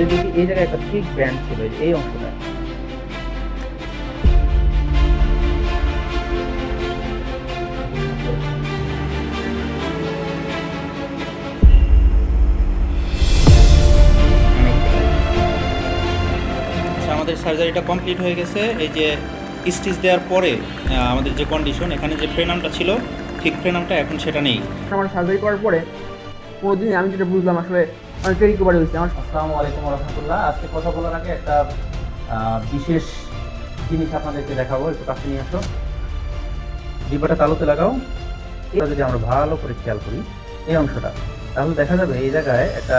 যদি দেখি এই জায়গায় একটা ঠিক ব্যান্ড ছিল এই অংশটা। আচ্ছা আমাদের সার্জারিটা কমপ্লিট হয়ে গেছে। এই যে স্টিচ দেওয়ার পরে আমাদের যে কন্ডিশন এখানে যে ফ্রেনামটা ছিল ঠিক ফ্রেনামটা এখন সেটা নেই। আমার সার্জারি করার পরে কোনো দিন আমি যেটা বুঝলাম আসলে অনেকটা রিকভারি হয়েছে? আমার আসসালামু আলাইকুম রহমতুল্লাহ আজকে কথা বলার আগে একটা বিশেষ জিনিস আপনাদেরকে দেখাবো। একটু কাছে নিয়ে আসো। জিব্বাটা তালুতে লাগাও। এটা যদি আমরা ভালো করে খেয়াল করি, এই অংশটা, তাহলে দেখা যাবে এই জায়গায় একটা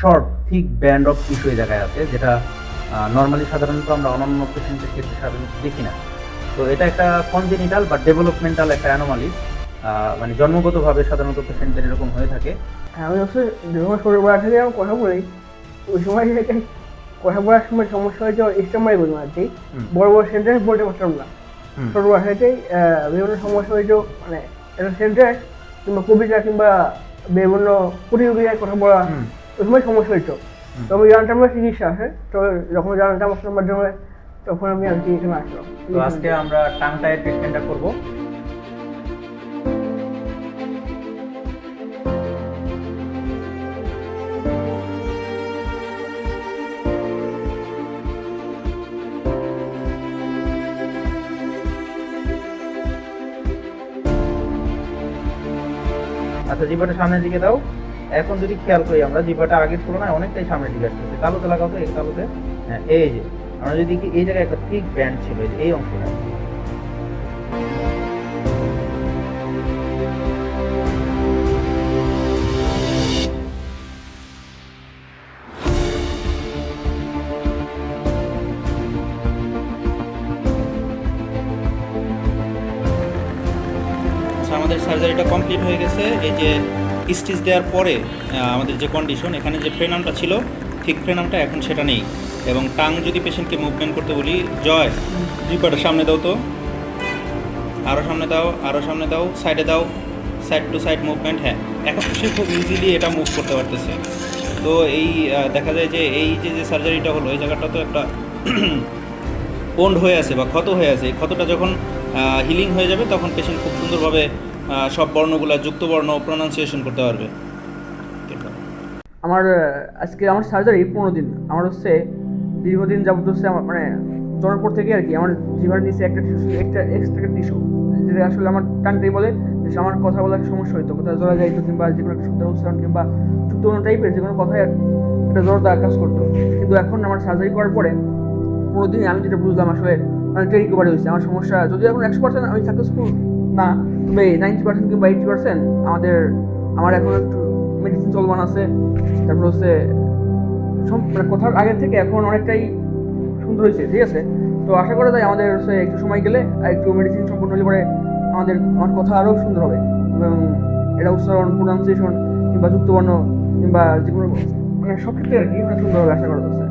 short thick band of tissue এই জায়গায় আছে, যেটা নর্মালি সাধারণত আমরা অন্যান্য পেশেন্টের ক্ষেত্রে সাধারণত দেখি না। তো এটা একটা কনজেনিটাল বা ডেভেলপমেন্টাল একটা অ্যানোমালি মানে জন্মগতভাবে সাধারণত পেশেন্টদের এরকম হয়ে থাকে। হ্যাঁ, আমি হচ্ছে যখন ছোটো বেলা থেকে আমি কথা বলি। ওই সময় কথা বলার সময় সমস্যা হয়েছে ইস্টামাই বলব আর কি। বড় বড় সেন্টেন্স বলতে পারতাম না। হুম। ছোটো থেকেই বিভিন্ন সমস্যা হয়েছে মানে একটা সেন্টেন্স কিংবা কবিতা কিংবা বিভিন্ন প্রতিযোগিতায় কথা বলা ওই সময় সমস্যা হয়েছে। তো আমি জানতাম না চিকিৎসা আছে তো যখন জানতাম আপনার মাধ্যমে তখন আমি আর কি এখানে আসলাম। তো আজকে আমরা টাংটায়ের ট্রিটমেন্টটা করব। আচ্ছা জিপাটা সামনের দিকে দাও। এখন যদি খেয়াল করি আমরা জিভাটা আগের তুলনায় অনেকটাই সামনের দিকে আসছে তালুতে লাগাও তো, এই তালুতে হ্যাঁ এই যে, আমরা যদি এই জায়গায় একটা ঠিক ব্যান্ড ছিল এই অংশটা। আমাদের সার্জারিটা কমপ্লিট হয়ে গেছে। এই যে স্টিচ দেওয়ার পরে আমাদের যে কন্ডিশন এখানে যে ফ্রেনামটা ছিল, ঠিক ফ্রেনামটা এখন সেটা নেই। এবং টাং যদি পেশেন্টকে মুভমেন্ট করতে বলি, জয় জিব্বাটা সামনে দাও তো। আরও সামনে দাও আরও সামনে দাও সাইডে দাও সাইড টু সাইড মুভমেন্ট হ্যাঁ। এখন সে খুব ইজিলি এটা মুভ করতে পারতেছে। তো এই দেখা যায় যে এই যে যে সার্জারিটা হলো, এই জায়গাটা তো একটা পোন্ড হয়ে আছে বা ক্ষত হয়ে আছে। এই ক্ষতটা যখন হিলিং হয়ে যাবে, তখন পেশেন্ট খুব সুন্দরভাবে সব বর্ণগুলো যুক্ত বর্ণ প্রনাউন্সিয়েশন করতে পারবে। আমার আজকে আমার সার্জারি পনেরো দিন। আমার হচ্ছে দীর্ঘদিন যাবত হচ্ছে আমার মানে জন্মের পর থেকে আর কি, আমার জিভার নিচে একটা টিস্যু একটা এক্সট্রা টিস্যু যেটা আসলে আমার টানতেই বলে যে আমার কথা বলার সমস্যা হইতো কোথাও জড়া যাইতো কিংবা যে কোনো একটা শুদ্ধ উচ্চারণ কিংবা যুক্ত কোনো টাইপের যে কোনো কথায় একটা জড়তা কাজ করতো। কিন্তু এখন আমার সার্জারি করার পরে পনেরো দিনে আমি যেটা বুঝলাম আসলে অনেকটা রিকভারি হয়েছে। আমার সমস্যা যদি এখন একশো পার্সেন্ট আমি সাকসেসফুল না, তবে নাইনটি পার্সেন্ট কিংবা এইটি পার্সেন্ট আমাদের, আমার এখন একটু মেডিসিন চলমান আছে। তারপর হচ্ছে মানে কথার আগের থেকে এখন অনেকটাই সুন্দর হয়েছে, ঠিক আছে? তো আশা করা যায় আমাদের হচ্ছে একটু সময় গেলে আর একটু মেডিসিন সম্পূর্ণ হলে পরে আমাদের, আমার কথা আরও সুন্দর হবে। এবং এটা উচ্চারণ প্রোনাউন্সিয়েশন কিংবা যুক্তবর্ণ কিংবা যে কোনো মানে সব ক্ষেত্রে আর কি সুন্দর হবে, আশা করা যাচ্ছে।